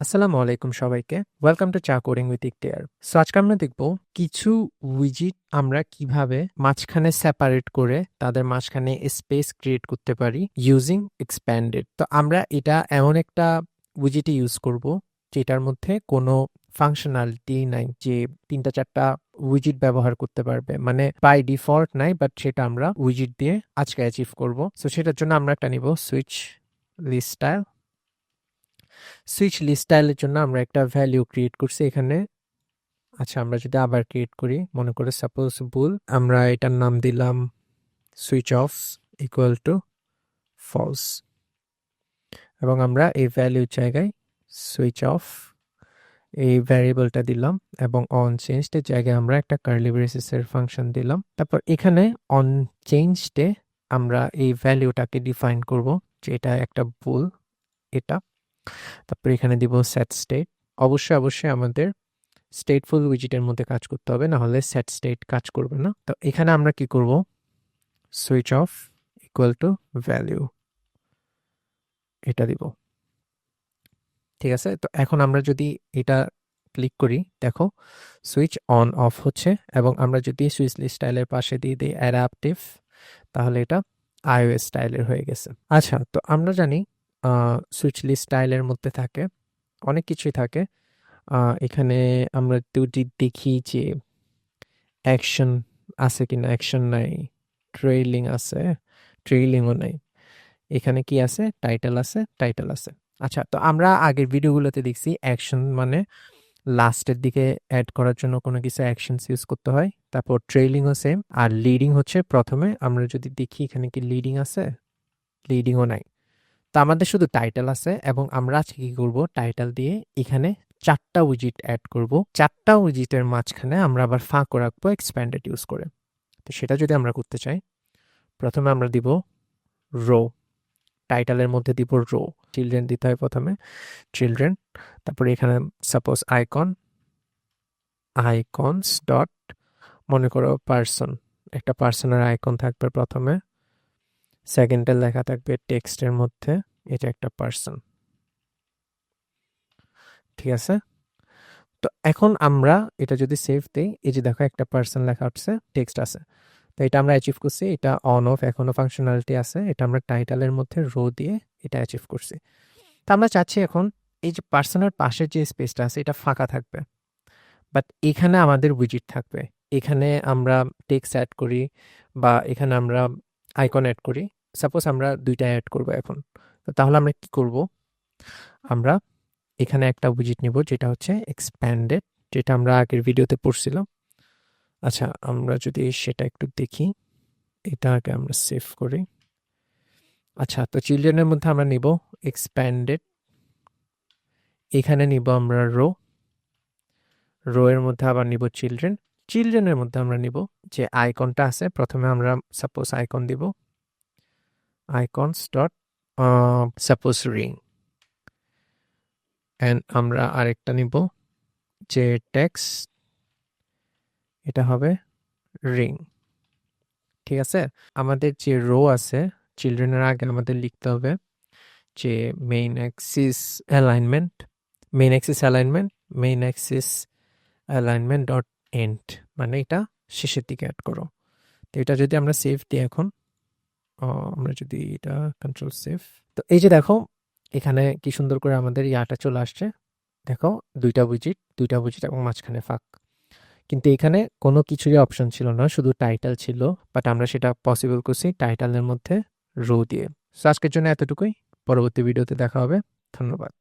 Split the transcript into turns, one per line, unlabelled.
আসসালামু আলাইকুম সবাইকে। ওয়েলকাম টু চা কোডিং উইথ ইকটিয়ার সো আজকে আমরা দেখব কিছু উইজিট আমরা কীভাবে মাঝখানে সেপারেট করে তাদের মাঝখানে স্পেস ক্রিয়েট করতে পারি ইউজিং এক্সপ্যান্ডেড তো আমরা এটা এমন একটা উইজিটে ইউজ করব যেটার মধ্যে কোনো ফাংশনালিটি নাই যে তিনটা চারটা উইজিট ব্যবহার করতে পারবে। মানে বাই ডিফল্ট নাই বাট সেটা আমরা উইজিট দিয়ে আজকে অ্যাচিভ করব। সো সেটার জন্য আমরা একটা নিব switch list style switch list স্টাইলের জন্য আমরা একটা ভ্যালিউ ক্রিয়েট করছি এখানে। আচ্ছা আমরা যদি আবার ক্রিয়েট করি, মনে করে সাপোজ বুল আমরা এটার নাম দিলাম switch off equal to false এবং আমরা এই ভ্যালিউর জায়গায় সুইচ অফ এই ভ্যারিয়েবলটা দিলাম এবং অন চেঞ্জডের জায়গায় আমরা একটা কার্লি ব্রেসিসের ফাংশন দিলাম। তারপর এখানে অন চেঞ্জডে আমরা এই ভ্যালিউটাকে ডিফাইন করব যে এটা একটা বুল এটা তারপর এখানে দিব স্যাট স্টেট অবশ্যই অবশ্যই আমাদের স্টেটফুল উইজিটের মধ্যে কাজ করতে হবে, না হলে সেট স্টেট কাজ করবে না। তো এখানে আমরা কি করব? Switch off equal to value এটা দিব। ঠিক আছে? তো এখন আমরা যদি এটা ক্লিক করি, দেখো সুইচ অন অফ হচ্ছে এবং আমরা যদি সুইচ স্টাইলের পাশে দিয়ে দিই অ্যাডাপটিভ তাহলে এটা আইওএস স্টাইলের হয়ে গেছে। আচ্ছা তো আমরা জানি সুইচলি স্টাইলের মধ্যে থাকে। অনেক কিছুই থাকে। এখানে আমরা দুটি দেখি যে অ্যাকশন আছে কি না অ্যাকশন নাই ট্রেলিং আছে ট্রেলিংও নাই। এখানে কি আছে? টাইটেল আছে টাইটেল আছে। আচ্ছা তো আমরা আগের ভিডিওগুলোতে দেখছি অ্যাকশন মানে লাস্টের দিকে অ্যাড করার জন্য কোনো কিছু অ্যাকশনস ইউজ করতে হয়। তারপর ট্রেলিংও সেম। আর লিডিং হচ্ছে প্রথমে। আমরা যদি দেখি এখানে কি লিডিং আছে? লিডিংও নাই। তো আমাদের শুধু টাইটেল আছে এবং আমরা আজকে কি করব? টাইটেল দিয়ে এখানে চারটা উইজিট অ্যাড করব। চারটা উইজিটের মাঝখানে আমরা আবার ফাঁকও রাখব এক্সপ্যান্ডেড ইউজ করে। তো সেটা যদি আমরা করতে চাই, প্রথমে আমরা দিব রো টাইটেলের মধ্যে দিব রো চিলড্রেন দিতে হয় প্রথমে। চিলড্রেন তারপরে এখানে সাপোজ আইকন আইকনস ডট মনে করো পার্সন একটা পার্সনের আইকন থাকবে প্রথমে। সেকেন্ডে লেখা থাকবে টেক্সটের মধ্যে, এটা একটা পার্সন ঠিক আছে? তো এখন আমরা এটা যদি সেভ দেই, এই যে দেখো একটা পার্সন লেখা উঠছে টেক্সট আছে। তো এটা আমরা অ্যাচিভ করছি, এটা অন অফ এখনও ফাংশনালিটি আছে, এটা আমরা টাইটেলের মধ্যে রো দিয়ে এটা অ্যাচিভ করছি। তো আমরা চাচ্ছি এখন, এই যে পার্সনের পাশের যে স্পেসটা আছে, এটা ফাঁকা থাকবে। বাট এখানে আমাদের উইজিট থাকবে। এখানে আমরা টেক্সট অ্যাড করি, বা এখানে আমরা আইকন অ্যাড করি। সাপোজ আমরা দুইটা অ্যাড করব এখন। তাহলে আমরা কি করব? আমরা এখানে একটা উইজিট নিব, যেটা হচ্ছে এক্সপ্যান্ডেড যেটা আমরা আগের ভিডিওতে পড়ছিলাম। আচ্ছা আমরা যদি সেটা একটু দেখি। এটা আগে আমরা সেভ করি। আচ্ছা তো চিলড্রেনের মধ্যে আমরা নিব এক্সপ্যান্ডেড এখানে নিব আমরা রো রো এর মধ্যে আবার নিব চিলড্রেন চিলড্রেনের মধ্যে আমরা নিব যে আইকনটা আছে, প্রথমে আমরা সাপোজ আইকন দিব। Icons dot uh, suppose ring. And আমরা আরেকটা নিব যে টেক্সট এটা হবে রিং ঠিক আছে? আমাদের যে রো আছে চিলড্রেনের আগে আমাদের লিখতে হবে যে main axis alignment main axis alignment main axis alignment dot end মানে এটা শেষের দিকে অ্যাড করো। তো এটা যদি আমরা সেভ দিই এখন আমরা যদি এটা কন্ট্রোল সেফ তো এই যে দেখো, এখানে কি সুন্দর করে আমাদের ইয়াটা চলে আসছে। দেখো, দুইটা বুজিট দুইটা বুজিট এবং মাঝখানে ফাঁক। কিন্তু এখানে কোনো কিছুরই অপশন ছিল না, শুধু টাইটেল ছিল বাট আমরা সেটা পসিবল করছি টাইটেলের মধ্যে রো দিয়ে। সো আজকের জন্য এতটুকুই। পরবর্তী ভিডিওতে দেখা হবে। ধন্যবাদ।